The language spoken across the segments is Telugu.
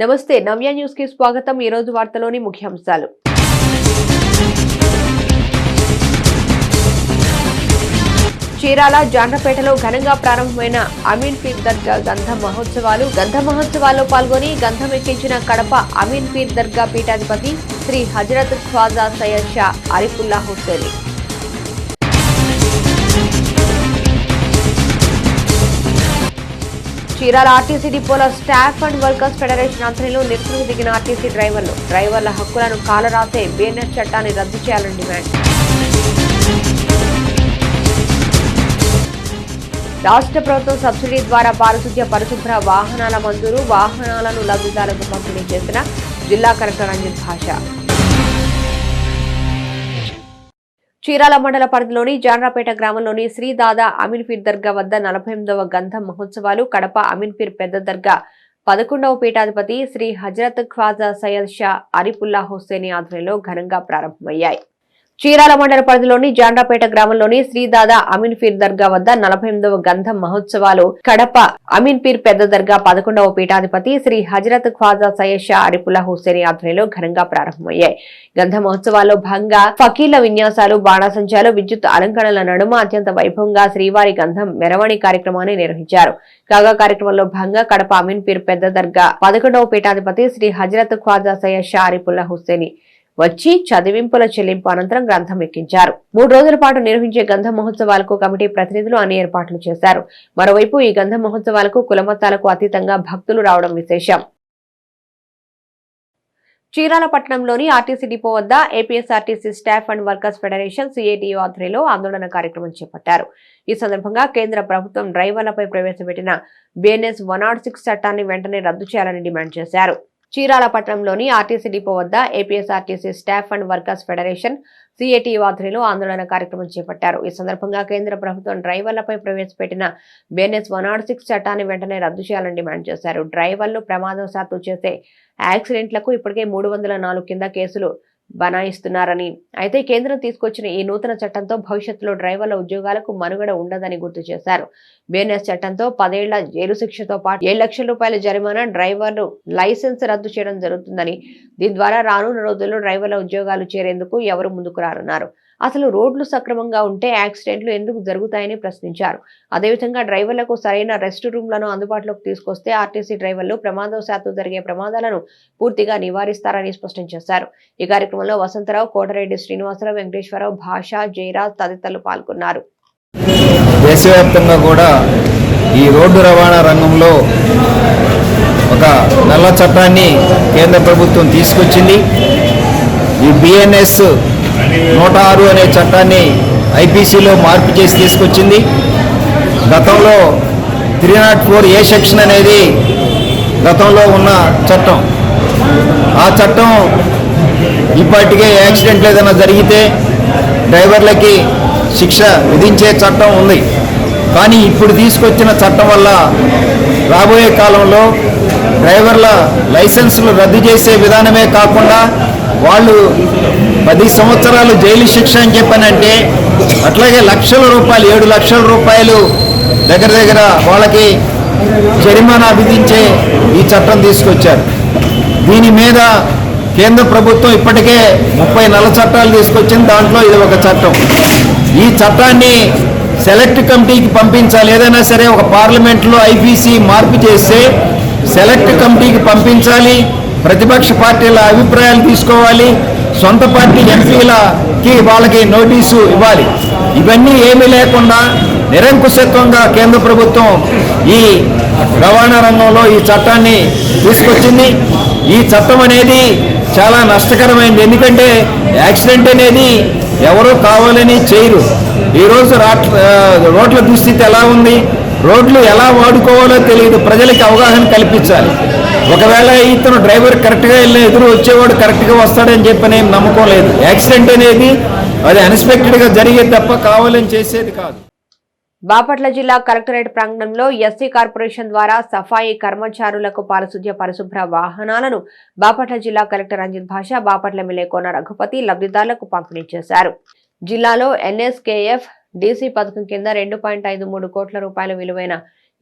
నమస్తే నవ్య న్యూస్కి స్వాగతం. ఈ రోజు వార్తలోని ముఖ్యాంశాలు. చీరాల జాండ్రపేటలో ఘనంగా ప్రారంభమైన అమీన్ పీర్ దర్గా గంధ మహోత్సవాలు. గంధ మహోత్సవాల్లో పాల్గొని గంధం ఎక్కించిన కడప అమీన్ పీర్ దర్గా పీఠాధిపతి శ్రీ హజరత్ ఖ్వాజా సయ్యద్ షా అరిఫుల్లా హుస్సేని. చీరాల ఆర్టీసీ డిపోలో స్టాఫ్ అండ్ వర్కర్స్ ఫెడరేషన్ ఆధ్వర్యంలో నిరసనకు దిగిన ఆర్టీసీ డ్రైవర్లు. డ్రైవర్ల హక్కులను కాలరాసే బేనర్ చట్టాన్ని రద్దు చేయాలని డిమాండ్. రాష్ట్ర ప్రభుత్వం సబ్సిడీ ద్వారా పారిశుద్ధ్య పరిశుభ్ర వాహనాల మంజూరు వాహనాలను లబ్ధిదారులకు పంపిణీ చేసిన జిల్లా కలెక్టర్ రంజిత్ భాష. చీరాల మండల పరిధిలోని జాన్రాపేట గ్రామంలోని శ్రీ దాదా అమీన్పీర్ దర్గా వద్ద నలభై ఎనిమిదవ గంధ మహోత్సవాలు కడప అమీన్పీర్ పెద్ద దర్గా పదకొండవ పీఠాధిపతి శ్రీ హజరత్ ఖ్వాజా సయ్యద్ షా అరిపుల్లా హుస్సేని ఆధ్వర్యంలో ఘనంగా ప్రారంభమయ్యాయి. చీరాల మండల పరిధిలోని జాండ్రాపేట గ్రామంలోని శ్రీదాదా అమీన్పీర్ దర్గా వద్ద నలభై ఎనిమిదవ గంధం మహోత్సవాలు కడప అమీన్ పీర్ పెద్ద దర్గా పదకొండవ పీఠాధిపతి శ్రీ హజరత్ ఖ్వాజా సయ్యద్ షా అరిపుల్లా హుస్సేని ఆధ్వర్యంలో ఘనంగా ప్రారంభమయ్యాయి. గంధ మహోత్సవాల్లో భాగంగా ఫకీర్ల విన్యాసాలు బాణాసంచాలు విద్యుత్ అలంకరణల నడుమ అత్యంత వైభవంగా శ్రీవారి గంధం మెరవణి కార్యక్రమాన్ని నిర్వహించారు. కాగా కార్యక్రమంలో భాగంగా కడప అమీన్ పీర్ పెద్ద దర్గా పదకొండవ పీఠాధిపతి శ్రీ హజరత్ ఖ్వాజా సయ్యద్ షా అరిపుల్లా హుస్సేని వచ్చి చదివింపుల చెల్లింపు అనంతరం గ్రంథం ఎక్కించారు. మూడు రోజుల పాటు నిర్వహించే గంధ మహోత్సవాలకు కమిటీ ప్రతినిధులు అన్ని ఏర్పాట్లు చేశారు. మరోవైపు ఈ గంధ మహోత్సవాలకు కులమతాలకు అతీతంగా భక్తులు రావడం విశేషం. చీరాల పట్టణంలోని ఆర్టీసీ డిపో వద్ద APSRTC staff and workers federation CITU ఆధ్వర్యంలో ఆందోళన కార్యక్రమం చేపట్టారు. ఈ సందర్భంగా కేంద్ర ప్రభుత్వం డ్రైవర్లపై ప్రవేశపెట్టిన బిఎన్ఎస్ వన్ సిక్స్ చట్టాన్ని వెంటనే రద్దు చేయాలని డిమాండ్ చేశారు. చీరాల పట్టణంలోని ఆర్టీసీ డిపో వద్ద APSRTC staff and workers federation CITU ఆధ్వర్యంలో ఆందోళన కార్యక్రమం చేపట్టారు. ఈ సందర్భంగా కేంద్ర ప్రభుత్వం డ్రైవర్లపై ప్రవేశపెట్టిన బిఎన్ఎస్ వన్ సిక్స్ చట్టాన్ని వెంటనే రద్దు చేయాలని డిమాండ్ చేశారు. డ్రైవర్లు ప్రమాదవశాత్తు చేసే యాక్సిడెంట్లకు ఇప్పటికే మూడు వందల నాలుగు కింద కేసులు బనాయిస్తున్నారని. అయితే కేంద్రం తీసుకొచ్చిన ఈ నూతన చట్టంతో భవిష్యత్తులో డ్రైవర్ల ఉద్యోగాలకు మనుగడ ఉండదని గుర్తు చేశారు. బిఎన్ఎస్ చట్టంతో పదేళ్ళ జైలు శిక్షతో పాటు ఏడు లక్షల రూపాయల జరిమానా డ్రైవర్లు లైసెన్స్ రద్దు చేయడం జరుగుతుందని. దీని ద్వారా రానున్న రోజుల్లో డ్రైవర్ల ఉద్యోగాలు చేరేందుకు ఎవరు ముందుకు రానున్నారు? అసలు రోడ్లు సక్రమంగా ఉంటే యాక్సిడెంట్లు ఎందుకు జరుగుతాయని ప్రశ్నించారు. అదేవిధంగా డ్రైవర్లకు సరైన రెస్ట్ రూమ్లను అందుబాటులోకి తీసుకొస్తే ఆర్టీసీ డ్రైవర్లు ప్రమాదవశాత్తు జరిగే ప్రమాదాలను పూర్తిగా నివారిస్తారని స్పష్టం చేశారు. ఈ కార్యక్రమంలో వసంతరావు కోటరెడ్డి శ్రీనివాసరావు వెంకటేశ్వరరావు భాష జయరాజ్ తదితరులు పాల్గొన్నారు. దేశవ్యాప్తంగా కూడా ఈ రోడ్డు రవాణా రంగంలో ఒక నల్ల చట్టాన్ని కేంద్ర ప్రభుత్వం తీసుకొచ్చింది. ఈ బిఎన్ఎస్ నూట ఆరు అనే చట్టాన్ని ఐపీసీలో మార్పు చేసి తీసుకొచ్చింది. గతంలో three not four A section అనేది గతంలో ఉన్న చట్టం. ఆ చట్టం ఇప్పటికే యాక్సిడెంట్లు ఏదైనా జరిగితే డ్రైవర్లకి శిక్ష విధించే చట్టం ఉంది. కానీ ఇప్పుడు తీసుకొచ్చిన చట్టం వల్ల రాబోయే కాలంలో డ్రైవర్ల లైసెన్సులు రద్దు చేసే విధానమే కాకుండా వాళ్ళు పది సంవత్సరాలు జైలు శిక్ష అని చెప్పానంటే అట్లాగే లక్షల రూపాయలు ఏడు లక్షల రూపాయలు దగ్గర దగ్గర వాళ్ళకి జరిమానా విధించే ఈ చట్టం తీసుకొచ్చారు. దీని మీద కేంద్ర ప్రభుత్వం ఇప్పటికే ముప్పై నల్ల చట్టాలు తీసుకొచ్చింది. దాంట్లో ఇది ఒక చట్టం. ఈ చట్టాన్ని సెలెక్ట్ కమిటీకి పంపించాలి. ఏదైనా సరే ఒక పార్లమెంట్లో ఐపీసీ మార్పు చేస్తే సెలెక్ట్ కమిటీకి పంపించాలి. ప్రతిపక్ష పార్టీల అభిప్రాయాలు తీసుకోవాలి సొంత పార్టీ ఎంపీలకి వాళ్ళకి నోటీసు ఇవ్వాలి. ఇవన్నీ ఏమీ లేకుండా నిరంకుశత్వంగా కేంద్ర ప్రభుత్వం ఈ రవాణా రంగంలో ఈ చట్టాన్ని తీసుకొచ్చింది. ఈ చట్టం అనేది చాలా నష్టకరమైంది. ఎందుకంటే యాక్సిడెంట్ అనేది ఎవరో కావాలని చేయరు. ఈరోజు రాట్ రోడ్ల దుస్థితి ఎలా ఉంది? రోడ్లు ఎలా వాడుకోవాలో తెలియదు. ప్రజలకి అవగాహన కల్పించాలి. ఒకవేళ ఇతను డ్రైవర్ కరెక్ట్గా వెళ్ళిన ఎదురు వచ్చేవాడు కరెక్ట్గా వస్తాడని చెప్పని ఏం నమ్మకం లేదు. యాక్సిడెంట్ అనేది అది అన్ఎక్స్పెక్టెడ్గా జరిగేది తప్ప కావాలని చేసేది కాదు. బాపట్ల జిల్లా కలెక్టరేట్ ప్రాంగణంలో ఎస్సీ కార్పొరేషన్ ద్వారా సఫాయి కర్మచారులకు పారిశుద్ధ్య పరిశుభ్ర వాహనాలను బాపట్ల జిల్లా కలెక్టర్ రంజిత్ భాష బాపట్ల ఎమ్మెల్యే కోన రఘుపతి లబ్ధిదారులకు పంపిణీ చేశారు. జిల్లాలో ఎన్ఎస్కేఎఫ్ డీసీ పథకం కింద రెండు పాయింట్ ఐదు మూడు కోట్ల రూపాయల విలువైన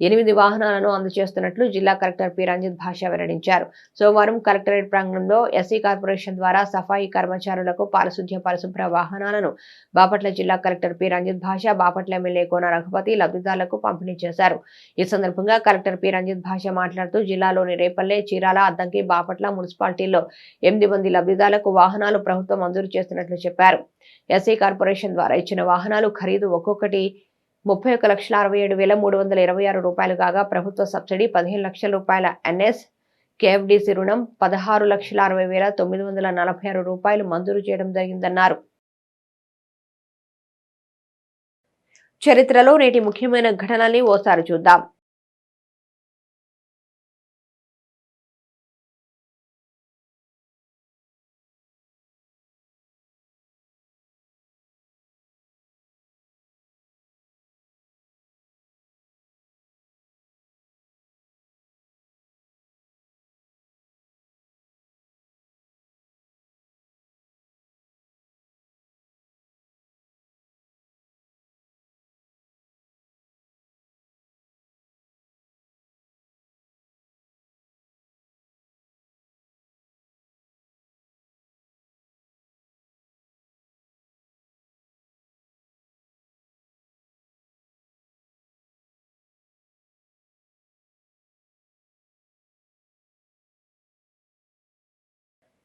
ఎనిమిది వాహనాలను అందజేస్తున్నట్లు జిల్లా కలెక్టర్ పి. రంజిత్ భాష వెల్లడించారు. సోమవారం కలెక్టరేట్ ప్రాంగణంలో ఎస్సీ కార్పొరేషన్ ద్వారా సఫాయి కర్మచారులకు పారిశుధ్య పరిశుభ్ర వాహనాలను బాపట్ల జిల్లా కలెక్టర్ పి. రంజిత్ భాష బాపట్ల ఎమ్మెల్యే కోన రఘుపతి లబ్ధిదారులకు పంపిణీ చేశారు. ఈ సందర్భంగా కలెక్టర్ పి. రంజిత్ భాష మాట్లాడుతూ జిల్లాలోని రేపల్లె చీరాల అద్దంకి బాపట్ల మున్సిపాలిటీల్లో ఎనిమిది మంది లబ్ధిదారులకు వాహనాలు ప్రభుత్వం మంజూరు చేస్తున్నట్లు చెప్పారు. ఎస్సీ కార్పొరేషన్ ద్వారా ఇచ్చిన వాహనాలు ఖరీదు ఒక్కొక్కటి ముప్పై ఒక లక్షల అరవై ఏడు వేల మూడు వందల ఇరవై ఆరు రూపాయలు కాగా ప్రభుత్వ సబ్సిడీ పదిహేను లక్షల రూపాయల ఎన్ఎస్ కేఎఫ్డిసి రుణం పదహారు లక్షల అరవై వేల తొమ్మిది వందల నలభై ఆరు రూపాయలు మంజూరు చేయడం జరిగిందన్నారు. చరిత్రలో నేటి ముఖ్యమైన ఘటనల్ని ఓసారి చూద్దాం.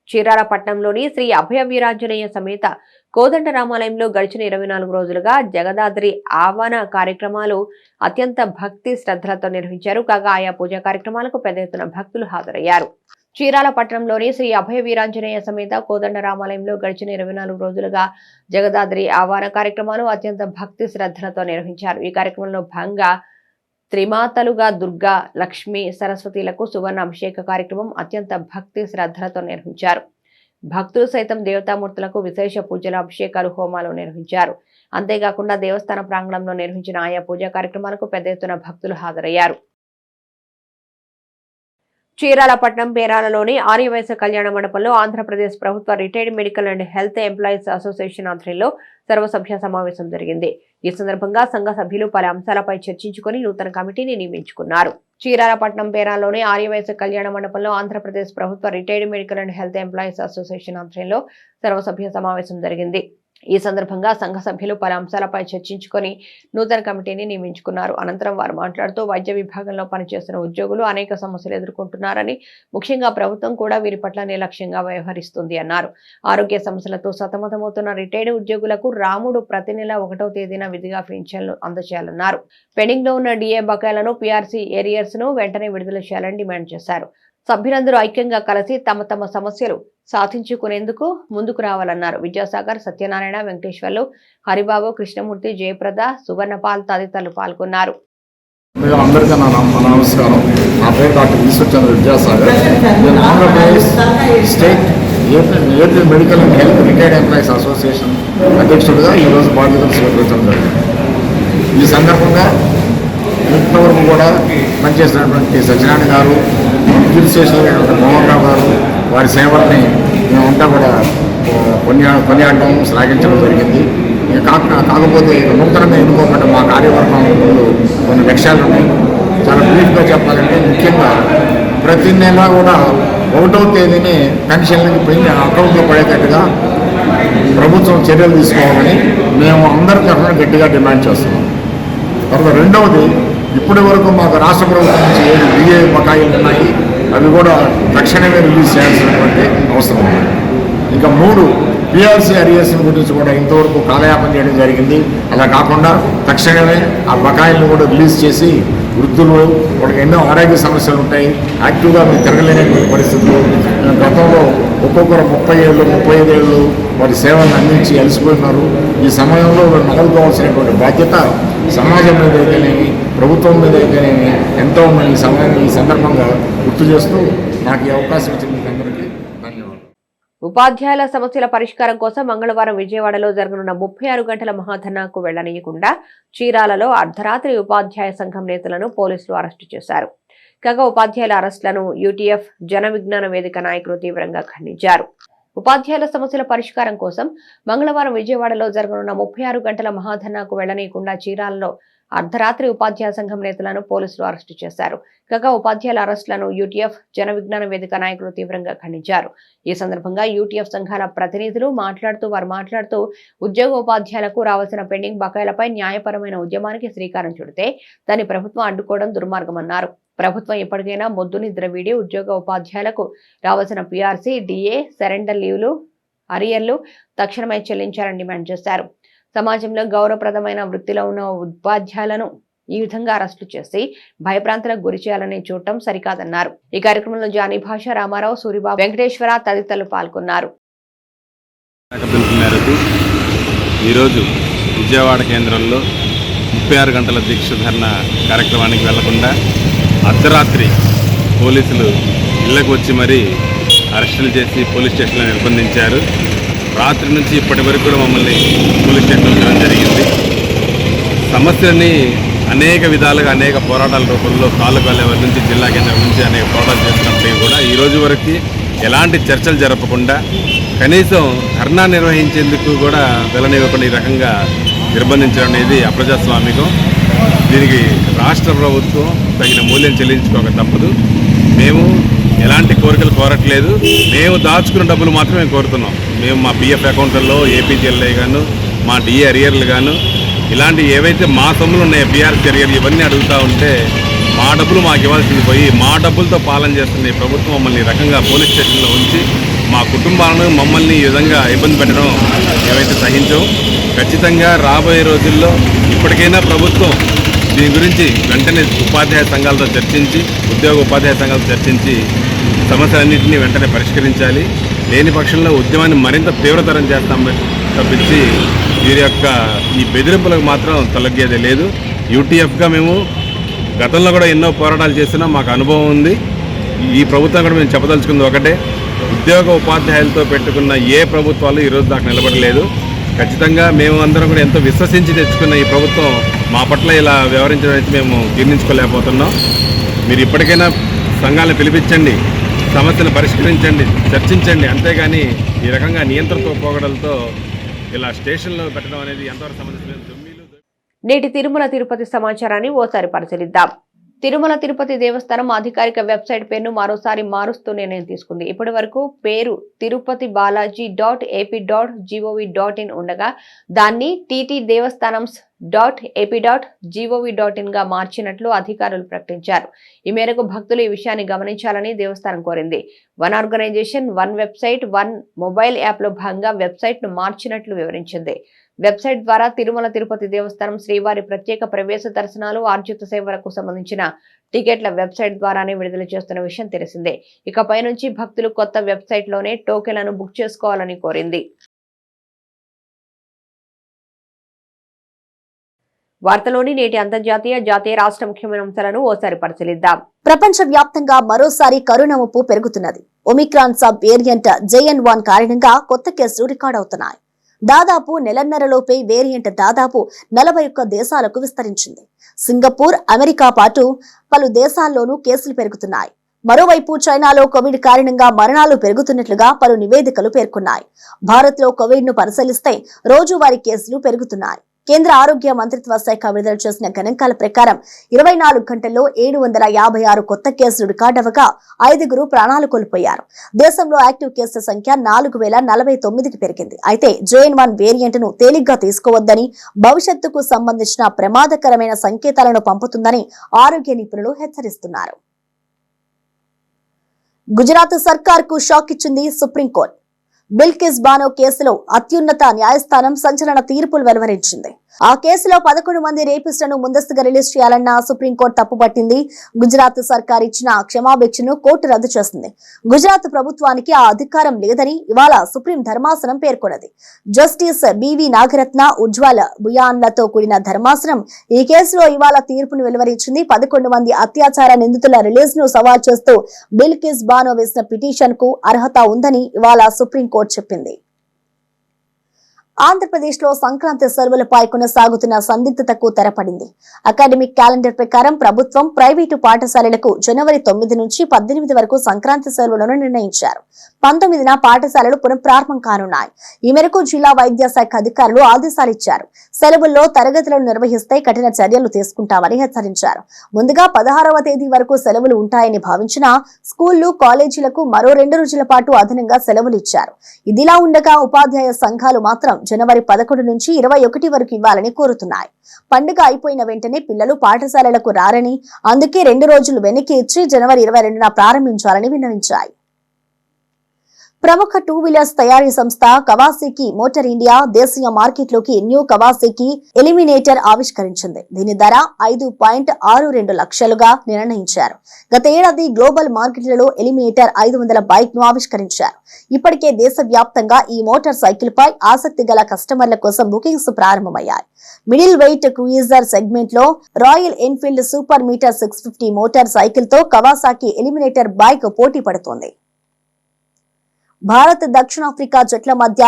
చీరాల పట్టణంలోని శ్రీ అభయ వీరాంజనేయ సమేత కోదండ రామాలయంలో గడిచిన ఇరవై నాలుగు రోజులుగా జగదాద్రి ఆహ్వాన కార్యక్రమాలు అత్యంత భక్తి శ్రద్ధలతో నిర్వహించారు. కాగా ఆయా పూజా కార్యక్రమాలకు పెద్ద ఎత్తున భక్తులు హాజరయ్యారు. చీరాల పట్టణంలోని శ్రీ అభయ వీరాంజనేయ సమేత కోదండ రామాలయంలో గడిచిన ఇరవై నాలుగు రోజులుగా జగదాద్రి ఆహ్వాన కార్యక్రమాలు అత్యంత భక్తి శ్రద్ధలతో నిర్వహించారు. ఈ కార్యక్రమంలో భాగంగా త్రిమాతలుగా దుర్గా లక్ష్మి సరస్వతిలకు సువర్ణ అభిషేక కార్యక్రమం అత్యంత భక్తి శ్రద్ధలతో నిర్వహించారు. భక్తులు సైతం దేవతామూర్తులకు విశేష పూజలు అభిషేకాలు హోమాలు నిర్వహించారు. అంతేకాకుండా దేవస్థాన ప్రాంగణంలో నిర్వహించిన ఆయా పూజా కార్యక్రమాలకు పెద్ద ఎత్తున భక్తులు హాజరయ్యారు. చీరాల పట్నం పేరాలలోని ఆర్యవైశ్య కళ్యాణ మండపంలో ఆంధ్రప్రదేశ్ ప్రభుత్వ retired medical and health employees association ఆధ్వర్యంలో సర్వసభ్య సమావేశం జరిగింది. ఈ సందర్భంగా సంఘ సభ్యులు పలు అంశాలపై చర్చించుకుని నూతన కమిటీని నియమించుకున్నారు. చీరాలపట్నం పేరాలోని ఆర్యవైశ్య కళ్యాణ మండపంలో ఆంధ్రప్రదేశ్ ప్రభుత్వ retired medical and health employees association ఆధ్వర్యంలో సర్వసభ్య సమావేశం జరిగింది. ఈ సందర్భంగా సంఘ సభ్యులు పలు అంశాలపై చర్చించుకొని నూతన కమిటీని నియమించుకున్నారు. అనంతరం వారు మాట్లాడుతూ వైద్య విభాగంలో పనిచేస్తున్న ఉద్యోగులు అనేక సమస్యలు ఎదుర్కొంటున్నారని ముఖ్యంగా ప్రభుత్వం కూడా వీరి పట్ల నిర్లక్ష్యంగా వ్యవహరిస్తుంది అన్నారు. ఆరోగ్య సమస్యలతో సతమతమవుతున్న రిటైర్డ్ ఉద్యోగులకు రాముడు ప్రతి నెల ఒకటో తేదీన విధిగా పింఛన్లు అందజేయాలన్నారు. పెండింగ్లో ఉన్న డిఏ బకాయిలను పీఆర్సీ ఏరియర్స్ను వెంటనే విడుదల చేయాలని డిమాండ్ చేశారు. సభ్యులందరూ ఐక్యంగా కలిసి తమ తమ సమస్యలు సాధించుకునేందుకు ముందుకు రావాలన్నారు. విద్యాసాగర్ సత్యనారాయణ వెంకటేశ్వర్లు హరిబాబు కృష్ణమూర్తి జయప్రద సువర్ణపాల్ తదితరులు పాల్గొన్నారు. అందరికీ నా నమ- నమస్కారం. నా పేరు డాక్టర్ ఈశ్వర్చంద్ర విద్యాసాగర్. నేను Andhra Pradesh state AP AP medical and health retired employees association అధ్యక్షుడిగా ఈరోజు బాధ్యతలు స్వీకరించడం జరిగింది. ఈ సందర్భంగా ఇంతవరకు కూడా పనిచేసినటువంటి సత్యనారాయణ గారు విద్యుత్ స్టేషన్ మోహన్ గారు వారి సేవల్ని మేమంతా కూడా కొనియా కొనియాడటం శ్లాఘించడం జరిగింది. కాకపోతే నూతనంగా ఎన్నుకోకుండా మా కార్యవర్గం ముందు కొన్ని లక్ష్యాలు ఉన్నాయి. చాలా బ్రీఫ్గా చెప్పాలంటే ముఖ్యంగా ప్రతి నెల కూడా ఒకటో తేదీని పెన్షన్లకు పోయి అకౌంట్లో పడేటట్టుగా ప్రభుత్వం చర్యలు తీసుకోవాలని మేము అందరి తరఫున గట్టిగా డిమాండ్ చేస్తున్నాం. తర్వాత రెండవది ఇప్పటి వరకు మాకు రాష్ట్ర ప్రభుత్వం నుంచి ఏడు డిఏ బకాయిలు ఉన్నాయి. అవి కూడా తక్షణమే రిలీజ్ చేయాల్సినటువంటి అవసరం ఉంది. ఇంకా మూడు పిఆర్సీ అరియేషన్ గురించి కూడా ఇంతవరకు కాలయాపన చేయడం జరిగింది. అలా కాకుండా తక్షణమే ఆ బకాయిలను కూడా రిలీజ్ చేసి వృద్ధులు వాళ్ళకి ఎన్నో ఆరోగ్య సమస్యలు ఉంటాయి. యాక్టివ్గా మేము తిరగలేనటువంటి పరిస్థితులు. గతంలో ఒక్కొక్కరు ముప్పై ఏళ్ళు ముప్పై ఐదు ఏళ్ళు వారి సేవలను అందించి అలసిపోయినారు. ఈ సమయంలో వారు నగలుకోవాల్సినటువంటి బాధ్యత సమాజం మీద అయితేనేమి ప్రభుత్వం మీద అయితేనేమి ఎంతో మంది ఈ ఈ సందర్భంగా గుర్తు చేస్తూ నాకు ఈ అవకాశం ఇచ్చింది అందరికీ ధన్యవాదాలు. ఉపాధ్యాయుల సమస్యల పరిష్కారం కోసం మంగళవారం విజయవాడలో జరగనున్న ముప్పై ఆరు గంటల మహాధర్నాకు వెళ్ళనీయకుండా చీరాలలో అర్ధరాత్రి ఉపాధ్యాయ సంఘం నేతలను పోలీసులు అరెస్టు చేశారు. కాగా ఉపాధ్యాయుల అరెస్టులను యూటీఎఫ్ జన విజ్ఞాన వేదిక నాయకులు తీవ్రంగా ఖండించారు. ఉపాధ్యాయుల సమస్యల పరిష్కారం కోసం మంగళవారం విజయవాడలో జరగనున్న ముప్పై ఆరు గంటల మహాధర్నాకు వెళ్ళనీయకుండా చీరాలలో అర్ధరాత్రి ఉపాధ్యాయ సంఘం నేతలను పోలీసులు అరెస్టు చేశారు. కాగా ఉపాధ్యాయుల అరెస్టులను యూటీఎఫ్ జన విజ్ఞాన వేదిక నాయకులు తీవ్రంగా ఖండించారు. ఈ సందర్భంగా యూటీఎఫ్ సంఘాల ప్రతినిధులు మాట్లాడుతూ వారు మాట్లాడుతూ ఉద్యోగ ఉపాధ్యాయులకు రావాల్సిన పెండింగ్ బకాయిలపై న్యాయపరమైన ఉద్యమానికి శ్రీకారం చుడితే దాన్ని ప్రభుత్వం అడ్డుకోవడం దుర్మార్గమన్నారు. ప్రభుత్వం ఇప్పటికైనా మొద్దు నిద్ర వీడి ఉద్యోగ ఉపాధ్యాయులకు రావాల్సిన పీఆర్సీ డిఏ సరెండర్ లీవ్లు అరియర్లు తక్షణమే చెల్లించాలని డిమాండ్ చేశారు. సమాజంలో గౌరవప్రదమైన వృత్తిలో ఉన్న ఉపాధ్యాయులను ఈ విధంగా అరెస్టు చేసి భయప్రాంతలకు గురి చేయాలని చూడటం సరికాదన్నారు. ఈ కార్యక్రమంలో జానీ భాష రామారావు సూరిబాబు వెంకటేశ్వర తదితరులు పాల్గొన్నారు. ఈరోజు విజయవాడ కేంద్రంలో ముప్పై ఆరు గంటల దీక్ష ధర్నా కార్యక్రమానికి వెళ్ళకుండా అర్ధరాత్రి పోలీసులు ఇళ్ళకు వచ్చి మరీ అరెస్టులు చేసి పోలీస్ స్టేషన్లో నిర్బంధించారు. రాత్రి నుంచి ఇప్పటి వరకు కూడా మమ్మల్ని పోలీస్ స్టేషన్ ఉంచడం జరిగింది. సమస్యని అనేక విధాలుగా అనేక పోరాటాల రూపంలో తాలూకా లెవెల్ నుంచి జిల్లా కేంద్రం నుంచి అనేక పోరాటాలు చేస్తున్నప్పటికీ కూడా ఈ రోజు వరకు ఎలాంటి చర్చలు జరపకుండా కనీసం ధర్నా నిర్వహించేందుకు కూడా వెళ్ళనివ్వకుండా ఈ రకంగా నిర్బంధించడం అనేది అప్రజాస్వామికం. దీనికి రాష్ట్ర ప్రభుత్వం తగిన మూల్యం చెల్లించుకోక తప్పదు. మేము ఎలాంటి కోరికలు కోరట్లేదు. మేము దాచుకున్న డబ్బులు మాత్రమే కోరుతున్నాం. మేము మా పిఎఫ్ అకౌంట్లలో ఏపీజీఎల్ఐ గాను మా డిఏ అరియర్లు గాను ఇలాంటి ఏవైతే మా సొమ్ములు ఉన్నాయో బీఆర్ చర్యలు ఇవన్నీ అడుగుతూ ఉంటే మా డబ్బులు మాకు ఇవ్వాల్సింది పోయి మా డబ్బులతో పాలన చేస్తుంది ప్రభుత్వం మమ్మల్ని రకంగా పోలీస్ స్టేషన్లో ఉంచి మా కుటుంబాలను మమ్మల్ని ఈ విధంగా ఇబ్బంది పెట్టడం ఏవైతే సహించవు ఖచ్చితంగా రాబోయే రోజుల్లో ఇప్పటికైనా ప్రభుత్వం దీని గురించి వెంటనే ఉపాధ్యాయ సంఘాలతో చర్చించి ఉద్యోగ ఉపాధ్యాయ సంఘాలతో చర్చించి సమస్యలన్నింటినీ వెంటనే పరిష్కరించాలి. లేని పక్షంలో ఉద్యమాన్ని మరింత తీవ్రతరం చేస్తాం తప్పించి వీరి యొక్క ఈ బెదిరింపులకు మాత్రం తొలగేది లేదు. యూటీఎఫ్గా మేము గతంలో కూడా ఎన్నో పోరాటాలు చేసినా మాకు అనుభవం ఉంది. ఈ ప్రభుత్వం కూడా మేము చెప్పదలుచుకుంది ఒకటే ఉద్యోగ ఉపాధ్యాయులతో పెట్టుకున్న ఏ ప్రభుత్వాలు ఈరోజు దాకా నిలబడలేదు. ఖచ్చితంగా మేము అందరం కూడా ఎంతో విశ్వసించి తెచ్చుకున్న ఈ ప్రభుత్వం మా పట్ల ఇలా వ్యవహరించడం అయితే మేము జీర్ణించుకోలేకపోతున్నాం. మీరు ఇప్పటికైనా సంఘాలను పిలిపించండి సమస్యను పరిష్కరించండి చర్చించండి. అంతేగాని ఈ రకంగా నియంత్రణతో పోగడలతో ఇలా స్టేషన్లో పెట్టడం అనేది ఎంతవరకు సంబంధించిన నేటి తిరుమల తిరుపతి సమాచారాన్ని ఓసారి పరిశీలిద్దాం. తిరుమల తిరుపతి దేవస్థానం అధికారిక వెబ్సైట్ పేరును మరోసారి మారుస్తూ నిర్ణయం తీసుకుంది. ఇప్పటి వరకు పేరు Tirupati Balaji dot AP dot gov dot in ఉండగా దాన్ని TT Devasthanam dot AP dot gov dot ఇన్గా మార్చినట్లు అధికారులు ప్రకటించారు. ఈ మేరకు భక్తులు ఈ విషయాన్ని గమనించాలని దేవస్థానం కోరింది. One organisation one website one mobile యాప్లో భాగంగా వెబ్సైట్ను మార్చినట్లు వివరించింది. వెబ్సైట్ ద్వారా తిరుమల తిరుపతి దేవస్థానం శ్రీవారి ప్రత్యేక ప్రవేశ దర్శనాలు ఆర్జిత సేవలకు సంబంధించిన టికెట్ల వెబ్సైట్ ద్వారానే విడుదల చేస్తున్న విషయం తెలిసిందే. ఇకపై నుంచి భక్తులు కొత్త వెబ్సైట్లోనే టోకెన్లను బుక్ చేసుకోవాలని కోరింది. వార్తలోని నేటి అంతర్జాతీయ జాతీయ రాష్ట్ర ముఖ్యమైన అంశాలను ఓసారి పరిశీలిద్దాం. ప్రపంచ వ్యాప్తంగా మరోసారి కరోనా ముప్పు పెరుగుతున్నది. Omicron sub variant JN one కారణంగా కొత్త కేసులు రికార్డ్ అవుతున్నాయి. దాదాపు నెలన్నరలోపే వేరియంట్ దాదాపు నలభై ఒక్క దేశాలకు విస్తరించింది. సింగపూర్ అమెరికా పాటు పలు దేశాల్లోనూ కేసులు పెరుగుతున్నాయి. మరోవైపు చైనాలో కోవిడ్ కారణంగా మరణాలు పెరుగుతున్నట్లుగా పలు నివేదికలు పేర్కొన్నాయి. భారత్లో కోవిడ్ను పరిశీలిస్తే రోజువారీ కేసులు పెరుగుతున్నాయి. కేంద్ర ఆరోగ్య మంత్రిత్వ శాఖ విడుదల చేసిన గణాంకాల ప్రకారం ఇరవై నాలుగు గంటల్లో ఏడు వందల యాభై ఆరు కొత్త కేసులు రికార్డవగా ఐదుగురు ప్రాణాలు కోల్పోయారు. దేశంలో యాక్టివ్ కేసుల సంఖ్య నాలుగు వేల నలభై తొమ్మిదికి పెరిగింది. అయితే జేఎన్ వన్ వేరియంట్ను తేలిగ్గా తీసుకోవద్దని భవిష్యత్తుకు సంబంధించిన ప్రమాదకరమైన సంకేతాలను పంపుతుందని ఆరోగ్య నిపుణులు హెచ్చరిస్తున్నారు. గుజరాత్ సర్కార్కు షాక్ ఇచ్చింది సుప్రీంకోర్టు. బిల్కిస్ బానో కేసులో అత్యున్నత న్యాయస్థానం సంచలన తీర్పులు వెలువరించింది. ఆ కేసులో పదకొండు మంది రేపిస్టులను ముందస్తుగా రిలీజ్ చేయాలన్న సుప్రీంకోర్టు తప్పుపట్టింది గుజరాత్ సర్కార్ ఇచ్చిన క్షమాభిక్షను కోర్టు రద్దు చేసింది గుజరాత్ ప్రభుత్వానికి ఆ అధికారం లేదని ఇవాళ సుప్రీం ధర్మాసనం పేర్కొన్నది. జస్టిస్ బివి నాగరత్న ఉజ్వల బుయాన్లతో కూడిన ధర్మాసనం ఈ కేసులో ఇవాళ తీర్పును వెలువరించింది. పదకొండు మంది అత్యాచార నిందితుల రిలీజ్ను సవాల్ చేస్తూ బిల్కిస్ బానో వేసిన పిటిషన్కు అర్హత ఉందని ఇవాళ సుప్రీంకోర్టు చెప్పింది. ఆంధ్రప్రదేశ్లో సంక్రాంతి సెలవులపై కొనసాగుతున్న సందిగ్ధతకు తెరపడింది. అకాడమిక్ క్యాలెండర్ ప్రకారం ప్రభుత్వం ప్రైవేటు పాఠశాలలకు జనవరి తొమ్మిది నుంచి పద్దెనిమిది వరకు సంక్రాంతి సెలవులను నిర్ణయించారు. పంతొమ్మిదిన పాఠశాలలు పునఃప్రారంభం కానున్నాయి. ఈ మేరకు జిల్లా వైద్య శాఖ అధికారులు ఆదేశాలు ఇచ్చారు. సెలవుల్లో తరగతులను నిర్వహిస్తే కఠిన చర్యలు తీసుకుంటామని హెచ్చరించారు. ముందుగా పదహారవ తేదీ వరకు సెలవులు ఉంటాయని భావించిన స్కూళ్ళు కాలేజీలకు మరో రెండు రోజుల పాటు అదనంగా సెలవులు ఇచ్చారు. ఇదిలా ఉండగా ఉపాధ్యాయ సంఘాలు మాత్రం జనవరి పదకొండు నుంచి ఇరవై ఒకటి వరకు ఇవ్వాలని కోరుతున్నాయి. పండుగ అయిపోయిన వెంటనే పిల్లలు పాఠశాలలకు రారని అందుకే రెండు రోజులు వెనక్కి ఇచ్చి జనవరి ఇరవై రెండున ప్రారంభించాలని విన్నవించాయి. ప్రముఖ టూ వీలర్స్ తయారీ సంస్థ కవాసికి మోటార్ ఇండియా దేశీయ మార్కెట్లోకి న్యూ కవాసికి ఎలిమినేటర్ ఆవిష్కరించింది. దీని ధర ఐదు పాయింట్ ఆరు రెండు లక్షలుగా నిర్ణయించారు. గత ఏడాది గ్లోబల్ మార్కెట్లలో ఎలిమినేటర్ ఐదు వందల బైక్ను ఆవిష్కరించారు. ఇప్పటికే దేశవ్యాప్తంగా ఈ మోటార్ సైకిల్ పై ఆసక్తి గల కస్టమర్ల కోసం బుకింగ్స్ ప్రారంభమయ్యాయి. మిడిల్ వెయిట్ క్రూయిజర్ సెగ్మెంట్లో Royal Enfield Super Meteor six fifty motor సైకిల్తో Kawasaki Eliminator bike పోటీ పడుతోంది భారత్ దక్షిణాఫ్రికా జట్ల మధ్య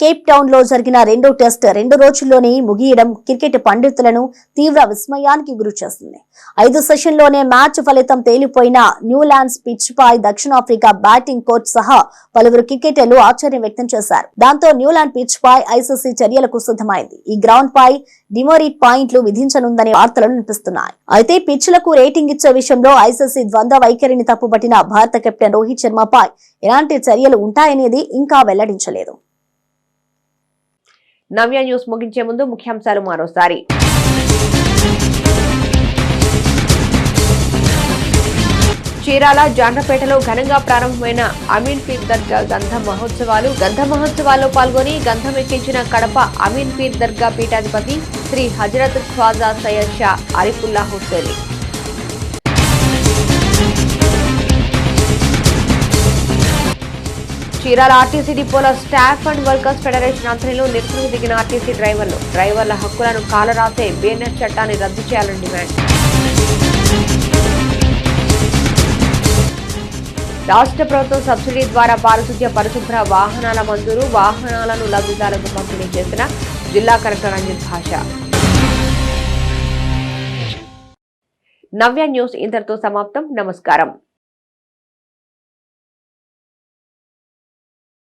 కేప్ టౌన్లో జరిగిన రెండో టెస్ట్ రెండు రోజుల్లోనే ముగియడం క్రికెట్ పండితులను తీవ్ర విస్మయానికి గురి చేస్తుంది ఐదు సెషన్లోనే మ్యాచ్ ఫలితం తేలిపోయిన న్యూలాండ్స్ పిచ్ పై దక్షిణాఫ్రికా బ్యాటింగ్ కోచ్ సహా పలువురు క్రికెటర్లు ఆశ్చర్యం వ్యక్తం చేశారు. దాంతో న్యూలాండ్ పిచ్ పై ఐసీసీ చర్యలకు సిద్ధమైంది. ఈ గ్రౌండ్ పై డిమోరిట్ పాయింట్లు విధించనుందనే వార్తలు వినిపిస్తున్నాయి. అయితే పిచ్లకు రేటింగ్ ఇచ్చే విషయంలో ఐసీసీ ద్వంద్వ వైఖరిని తప్పుబట్టిన భారత కెప్టెన్ రోహిత్ శర్మపై ఎలాంటి చర్యలు ఉంటాయనేది ఇంకా వెల్లడించలేదు. నవ్య న్యూస్ ముగించే ముందు ముఖ్యాంశాలు మరోసారి. చీరాల జాండ్రపేటలో ఘనంగా ప్రారంభమైన అమీన్ పీర్ దర్గా గంధ మహోత్సవాలు గంధ మహోత్సవాల్లో పాల్గొని గంధం ఎక్కించిన కడప అమీన్ పీర్ దర్గా పీఠాధిపతి శ్రీ హజరత్ ఖ్వాజా సయ్యద్ షా అరిఫుల్లా హుస్సేని. చీరాల ఆర్టీసీ డిపోలో స్టాఫ్ అండ్ వర్కర్స్ ఫెడరేషన్ ఆధ్వర్యంలో నిరసనకు దిగిన ఆర్టీసీ డ్రైవర్లు. డ్రైవర్ల హక్కులను కాలరాసే బిఎన్ఎస్ చట్టాన్ని రద్దు చేయాలని డిమాండ్. రాష్ట్ర ప్రభుత్వం సబ్సిడీ ద్వారా పారిశుద్ధ్య పరిశుభ్ర వాహనాల మంజూరు వాహనాలను లబ్ధిదారులకు పంపిణీ చేసిన జిల్లా కలెక్టర్ రంజిత్ భాష. నవ్య న్యూస్ ఇంతటితో సమాప్తం. నమస్కారం.